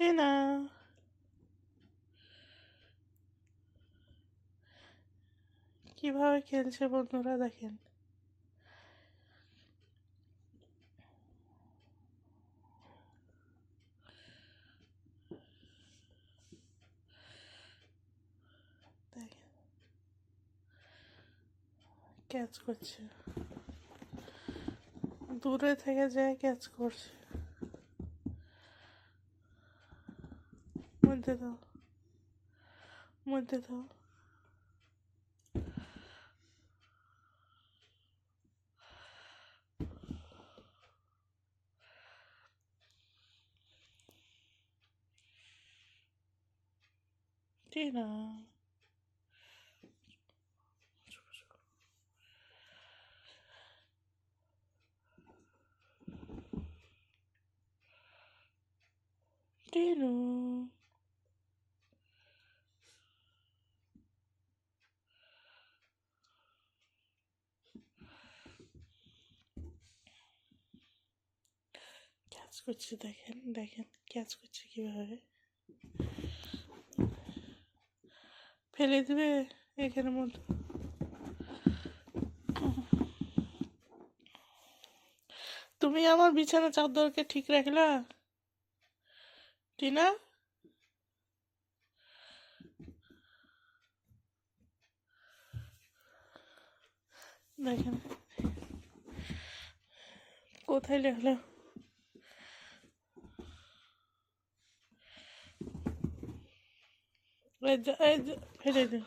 টিনা কীভাবে খেলছে বন্ধুরা দেখেন। ক্যাচ করছে। দূরে থেকে যায় ক্যাচ করছে। মধ্যে দাও মধ্যে দাও টিনা টিনু ক্যাচ করছে, দেখেন দেখেন ক্যাচ করছে কীভাবে। ফেলে দিবে এখানের মধ্যে তুমি আমার বিছানা চাদরকে ঠিক রাখলা? টিনা? দেখেন। কোথায় লেখলো এই যে- এই যে ফেলে দিন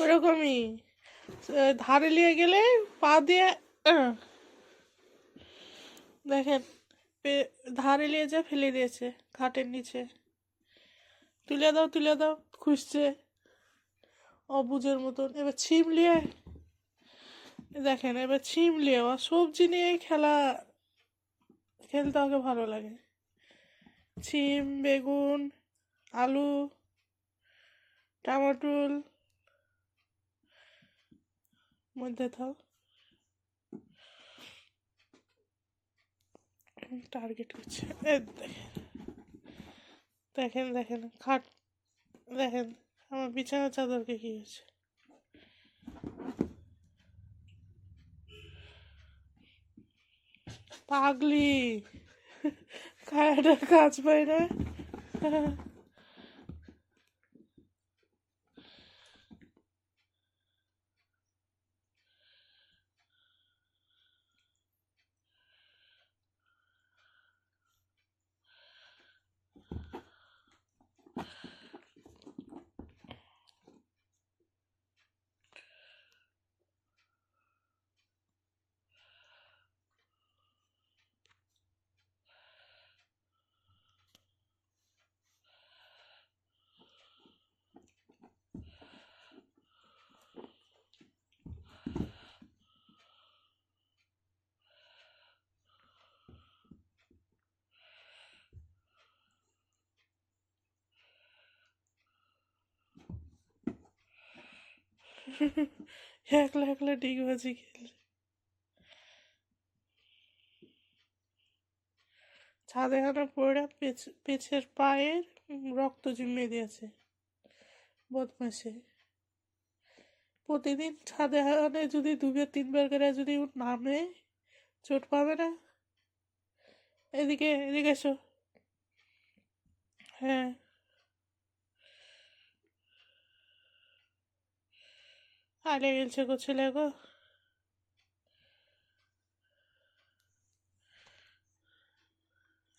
ওরকমই। আহ, ধারে নিয়ে গেলে পা দিয়ে দেখেন ধারে নিয়ে যা ফেলে দিয়েছে খাটের নিচে। তুলে দাও তুলে দাও খুঁজছে অবুজের মতন। এবার ছিম নিয়ে দেখেন এবার ছিম নিয়ে সবজি নিয়েই খেলা খেলতে আমাকে ভালো লাগে। ছিম বেগুন আলু টমাটোল। মধ্যে থাও। টার্গেট করছে। দেখেন। দেখেন খাট, দেখেন। আমার বিছানা চাদরকে কি হয়েছে পাগলি। খায়াটা কাজ পায় না। একলা একলা ডিগবাজি খেলে। ছাদে হানা পড়ে, পেছ- পেছের পায়ের রক্ত জমিয়ে দিয়েছে বদমাসে প্রতিদিন ছাদে হানে যদি দুবার, তিনবার করে যদি নামে, চোট পাবে না? এদিকে এদিকে এসো। হ্যাঁ। আলে গেলছে গো ছেলে গো।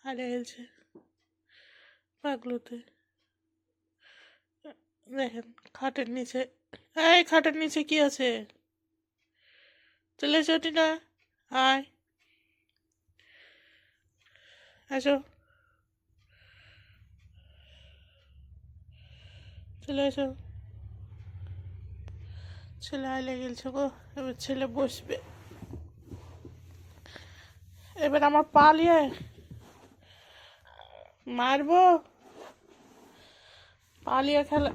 আলে গেলছে পাগলুতে। দেখেন, খাটের নিচে। এই খাটের নিচে কি আছে? চলে এসো টিনা। আয়। আসো চলে এসো। ছেলে আইলে গেলছে গো, এবার ছেলে বসবে। এবার আমার পালিয়ে মারবো। পালিয়ে খেলা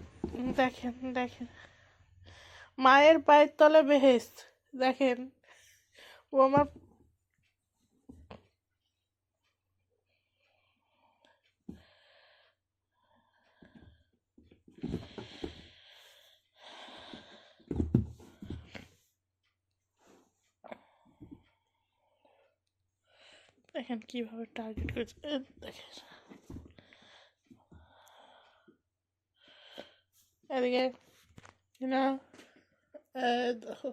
দেখেন দেখেন। মায়ের পায়ের তলে বেহেস দেখেন। ও আমার দেখেন কীভাবে টার্গেট করেছে। এ দেখেন। এদিকে না এ দেখো।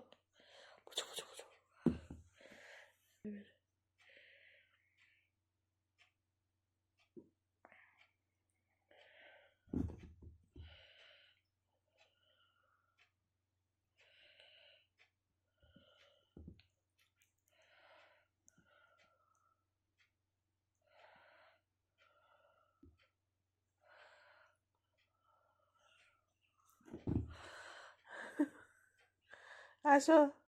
他说